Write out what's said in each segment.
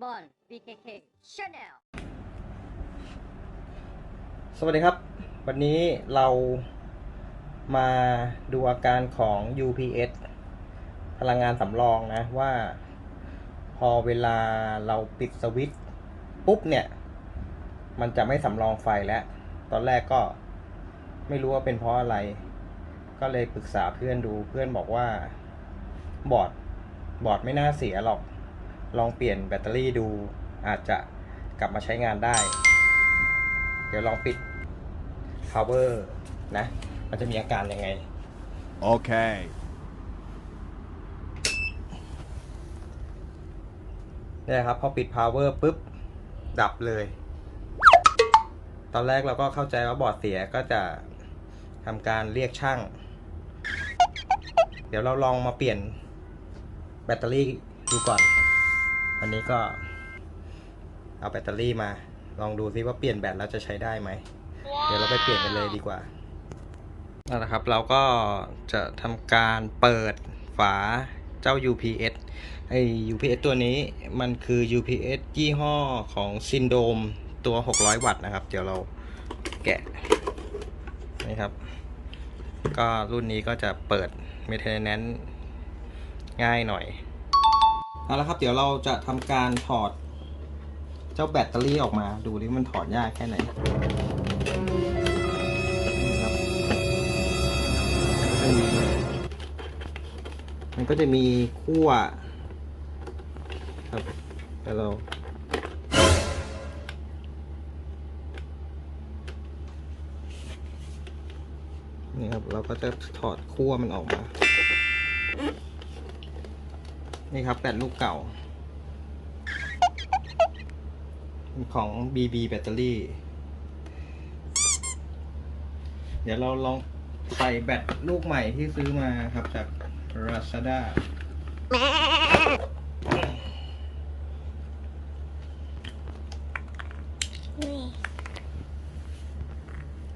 บอล BKK Channel สวัสดีครับ วันนี้เรามาดูอาการของ UPS พลังงานสำรองนะว่า พอเวลาเราปิดสวิตช์ปุ๊บเนี่ย มันจะไม่สำรองไฟแล้ว ตอนแรกก็ไม่รู้ว่าเป็นเพราะอะไร ก็เลยปรึกษาเพื่อนดูเพื่อนบอกว่า บอร์ดบอร์ดไม่น่าเสียหรอก ลองเปลี่ยนแบตเตอรี่ดูอาจจะกลับมาใช้งานได้ เดี๋ยวลองปิด power นะ มันจะมีอาการยังไง Okay. เนี่ยครับ พอปิด power ปุ๊บ ดับเลย ตอนแรกเราก็เข้าใจว่าบอร์ดเสียก็จะทำการเรียกช่าง เดี๋ยวเราลองมาเปลี่ยนแบตเตอรี่ดูก่อน วันนี้ก็ เอาแบตเตอรี่มา ลองดูซิว่าเปลี่ยนแบตแล้วจะใช้ได้ไหม เดี๋ยวเราไปเปลี่ยนกันเลยดีกว่านั่นแหละครับ เราก็จะทำการเปิดฝาเจ้า UPS ไอ้ UPS ตัวนี้มันคือ UPS ยี่ห้อของซินโดมตัว 600 วัตต์นะครับ เดี๋ยวเราแกะนี่ครับ ก็รุ่นนี้ก็จะเปิด maintenance ง่ายหน่อย เอาละครับ เดี๋ยวเราจะทำการถอด เจ้าแบตเตอรี่ออกมา ดูดิมันถอดยากแค่ไหนนะครับมีมันก็จะมีขั้วครับแต่เรานี่ครับ เราก็จะถอดขั้วมันออกมา นี่ครับแบตลูกเก่า ของ BB แบตเตอรี่ เดี๋ยวเราลองใส่แบตลูกใหม่ที่ซื้อมาครับจาก Lazada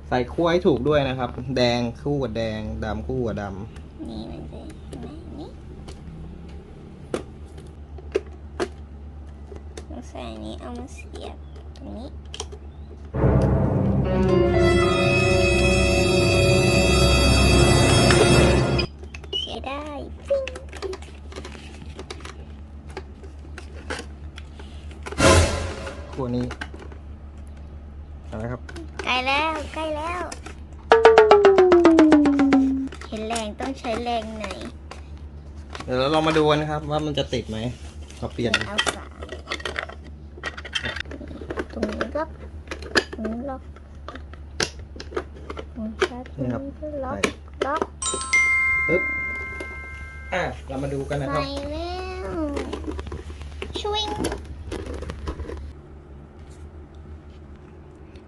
ใส่ขั้วให้ถูกด้วยนะครับ แดงคู่กับแดงดำคู่กับดนี่มันจะแบบนี้ เราใส่อันนี้เอามาเสียบตรงนี้เสียได้ปิ้งำขั้วนี้เอาละครับ ใกล้แล้วใกล้แล้ว เห็นแรงต้องใช้แรงหน่อยเดี๋ยวเราลองมาดูกันนะครับ ว่ามันจะติดไหมเราเปลี่ยน เอาฝาต รงนี้ล็อกตรงนี้ล็อกตรงนี้ล็อกตรงนี้ก็ล็อกใส่ล็อกปึ๊บอะเรามาดูกันนะคไปรับแล้วช่วย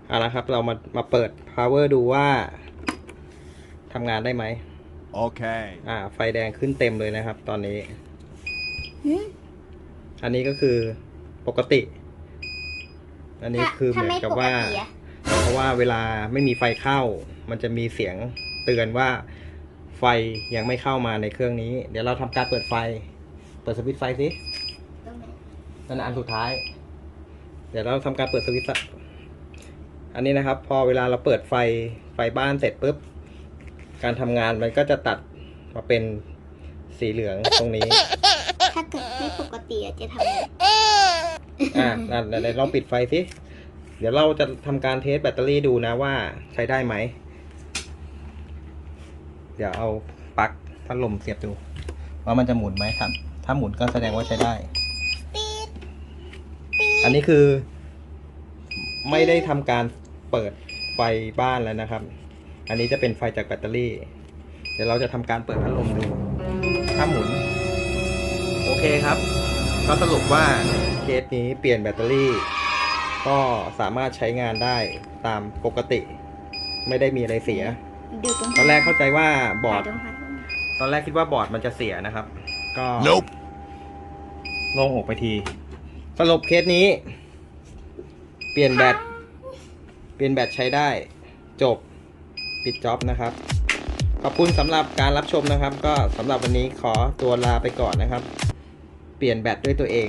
เอาละครับ เรามามาเปิด power ดูว่าทำงานได้ไหม Okay. อ่า ไฟแดงขึ้นเต็มเลยนะครับ ตอนนี้หืมอันนี้ก็คือปกติ อันนี้คือเหถ้ามือนไม่กับปกว่าติอะเพราะว่าเวลาไม่มีไฟเข้า มันจะมีเสียงเตือนว่าไฟยังไม่เข้ามาในเครื่องนี้ เดี๋ยวเราทำการเปิดไฟ เปิดสวิตช์ไฟสิตรงไหนนั่นอันสุดท้าย เดี๋ยวเราทำการเปิดสวิตช์ละอันนี้นะครับ พอเวลาเราเปิดไฟไฟบ้านเสร็จปุ๊บ การทำงานมันก็จะตัดมาเป็นสีเหลืองตรงนี้ ถ้าเกิดไม่ปกติอะจะทำไง อะเดี๋ยวลองปิดไฟสิ เดี๋ยวเราจะทำการเทสแบตเตอรี่ดูนะว่าใช้ได้ไหม เดี๋ยวเอาปลั๊กพัดลมเสียบดู ว่ามันจะหมุนไหมครับ ถ้าหมุนก็แสดงว่าใช้ได้ ปีดอันนี้คือ ไม่ได้ทำการเปิดไฟบ้านแล้วนะครับ อันนี้จะเป็นไฟจากแบตเตอรี่ เดี๋ยวเราจะทำการเปิดพัดลมดู ถ้าหมุน โอเคครับ ก็สรุปว่า เคสนี้เปลี่ยนแบตเตอรี่ ก็สามารถใช้งานได้ตามปกติ ไม่ได้มีอะไรเสีย ดูตรงตอนแรกเข้าใจว่าบอร์ดตรงพัดลมตอนแรกคิดว่าบอร์ดมันจะเสียนะครับ ก็ Nope. โล่งอกไปที สรุปเคสนี้ เปลี่ยนแบต เปลี่ยนแบตใช้ได้ จบ ปิดจ็อบนะครับ ขอบคุณสำหรับการรับชมนะครับ ก็สำหรับวันนี้ขอตัวลาไปก่อนนะครับ เปลี่ยนแบตด้วยตัวเอง